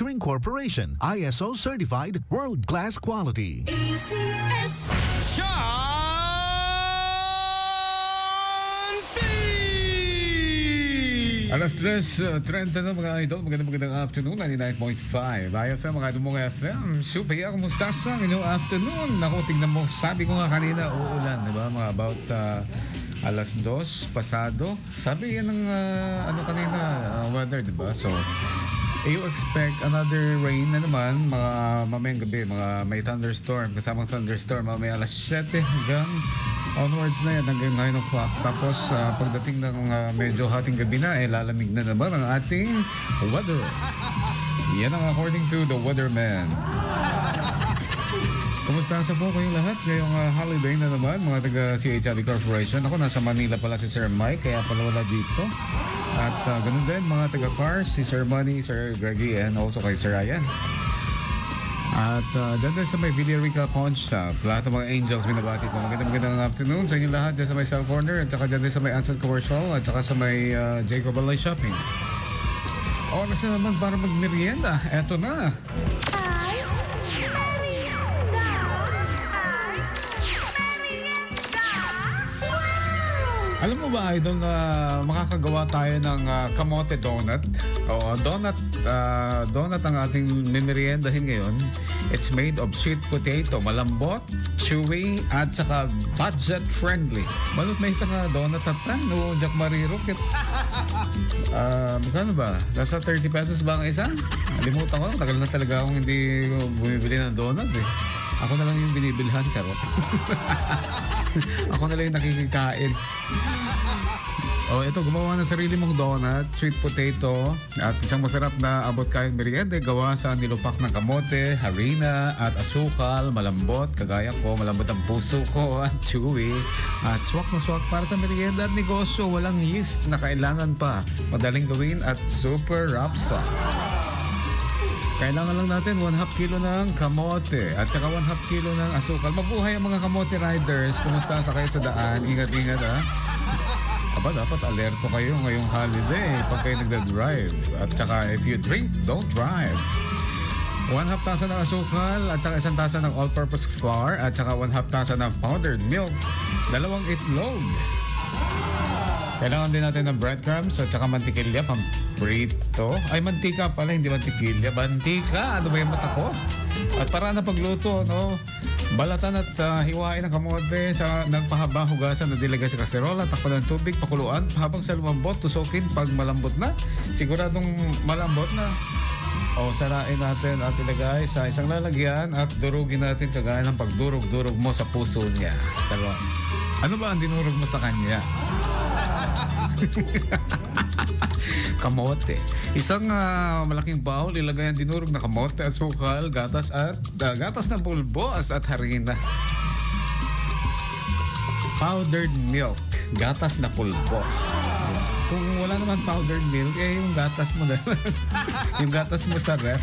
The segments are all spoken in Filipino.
Manufacturing Corporation, ISO certified world-class quality. ACS. Shanti! Alas 3.30 na mga idol. Magandang magandang afternoon. 99.5 IFM, mga idol mga FM. Super, yeah, kumusta sa inyong afternoon? Naku, tingnan mo. Sabi ko nga kanina, uulan, di ba? Mga about uh, alas 2 pasado. Sabi yan ng uh, ano kanina, uh, weather, di ba? So, you expect another rain na naman mga mamayang gabi, mga may thunderstorm, kasamang thunderstorm, mamaya alas 7 hanggang onwards na yan hanggang 9 o'clock. Tapos ah, pagdating ng ah, medyo hating gabi na, eh lalamig na naman ang ating weather. Yan ang according to the weatherman. Kumusta sa po kayong lahat ngayong ah, holiday na naman mga taga CHRB Corporation? Ako nasa Manila pala si Sir Mike kaya pala wala dito. At ah, ganun din mga taga Cars, si Sir Manny, Sir Greggy and also kay Sir Ryan. At uh, dyan din sa may Villarica Pawn Shop, lahat ng mga angels binabati ko. Magandang magandang afternoon sa inyo lahat dyan sa may Cell Corner at saka dyan din sa may Ansel Commercial at saka sa may uh, Jacob Alay Shopping. Oras na naman para magmerienda. Eto na. Ay, Alam mo ba, Idol, na makakagawa tayo ng ah, kamote donut? O donut, ah, donut ang ating mimeriendahin ngayon. It's made of sweet potato, malambot, chewy, at saka budget-friendly. Balot may isang ah, donut at tan, no, Jack Mariro. Kit, ah, magkano ba? Nasa 30 pesos ba ang isa? Limutan ko, tagal na talaga akong hindi bumibili ng donut eh. Ako na lang yung binibilhan, charot. Ako na lang yung nakikikain. Oh, ito gumawa ng sarili mong donut, sweet potato, at isang masarap na abot kayang merienda gawa sa nilupak ng kamote, harina, at asukal, malambot, kagaya ko, malambot ang puso ko, at chewy, at swak na swak para sa merienda at negosyo, walang yeast na kailangan pa, madaling gawin at super rapsa. Kailangan lang natin 1 half kilo ng kamote at saka 1 half kilo ng asukal. Mabuhay ang mga kamote riders. Kumusta sa kayo sa daan? Ingat-ingat ha. Aba, dapat alerto kayo ngayong holiday pag kayo nagda-drive. At saka if you drink, don't drive. 1 half tasa ng asukal at saka isang tasa ng all-purpose flour at saka 1 half tasa ng powdered milk. Dalawang itlog. Kailangan din natin ng breadcrumbs at saka mantikilya pang prito. Ay, mantika pala, hindi mantikilya. Mantika! Ano ba yung mata ko? At para na pagluto, no? Balatan at ah, hiwain ang kamote sa nagpahaba hugasan na dilagay sa kaserola, takpan ng tubig, pakuluan habang sa lumambot, tusukin pag malambot na. Siguradong malambot na. O, sarain natin at ilagay sa isang lalagyan at durugin natin kagaya ng pagdurog-durog mo sa puso niya. Talo. Ano ba ang dinurog mo sa kanya? kamote. Isang ah, malaking bowl, ilagay ang dinurog na kamote, asukal, gatas at ah, gatas ng pulbos at harina. Powdered milk, gatas na pulbos. Kung wala naman powdered milk, eh yung gatas mo na yung gatas mo sa ref.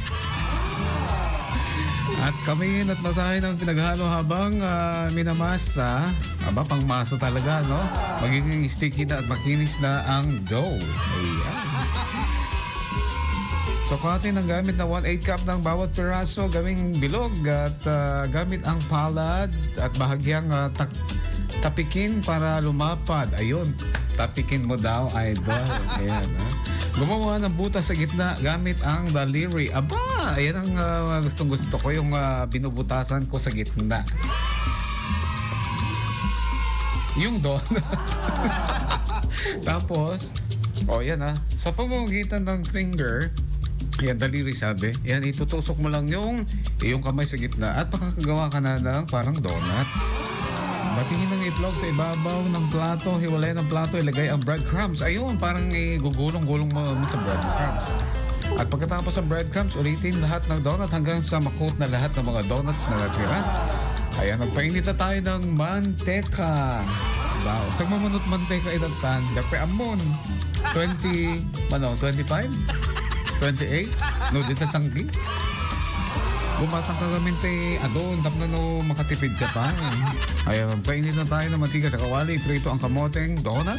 At kami at masahin ang pinaghalo habang ah, minamasa. Aba, pang masa talaga, no? Magiging sticky na at makinis na ang dough. Ayan. Sukatin ang gamit na 1-8 cup ng bawat piraso gawing bilog at ah, gamit ang palad at bahagyang ah, tak- tapikin para lumapad. Ayun, tapikin mo daw, idol. Ayan, ha? Gumawa ng butas sa gitna gamit ang daliri. Aba, ayan ang ah, gustong gusto ko, yung ah, binubutasan ko sa gitna. Yung donut. Tapos, oh yan ha, sa pamamagitan ng finger, yan, daliri sabi. Yan, itutusok mo lang yung iyong kamay sa gitna at makakagawa ka na ng parang donut. Batingin ng itlog sa ibabaw ng plato, hiwalay ng plato, ilagay ang breadcrumbs. Ayun, parang eh, gugulong-gulong mo, mo sa breadcrumbs. At pagkatapos ng breadcrumbs, ulitin lahat ng donut hanggang sa makot na lahat ng mga donuts na natira. Ayan, magpainit na tayo ng manteka. Wow. Sa mamunot manteka inatan, dapat amon. 20, ano, 25? 28? No, dito tanggi. Bumatang ka gamin te adon, tap na no makatipid ka pa. Ayan, painit na tayo ng mantika sa kawali, prito ang kamoteng donut.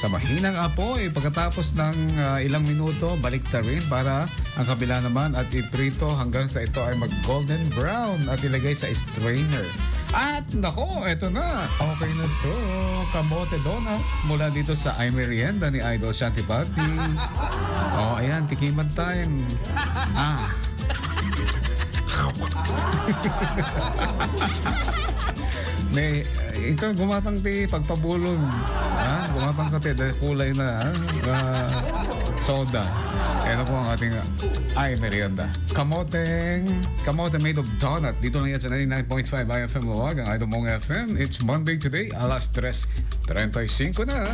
sa mahinang apoy. Pagkatapos ng ah, ilang minuto, balik ta rin para ang kabila naman at iprito hanggang sa ito ay mag-golden brown at ilagay sa strainer. At nako, eto na. Okay na to. Kamote donut mula dito sa I Merienda ni Idol Shanti Pati. Oh, ayan, tikiman time. Ah. May, uh, ito, gumatang ti, pagpabulong. Ha? Gumatang ka ti, dahil kulay na, ha? Ah, soda. Yan po ang ating uh, ay merienda. Kamoteng, kamote made of donut. Dito lang yan sa 99.5 IFM Luwag, ang Idol Mong FM. It's Monday today, alas 3.35 na.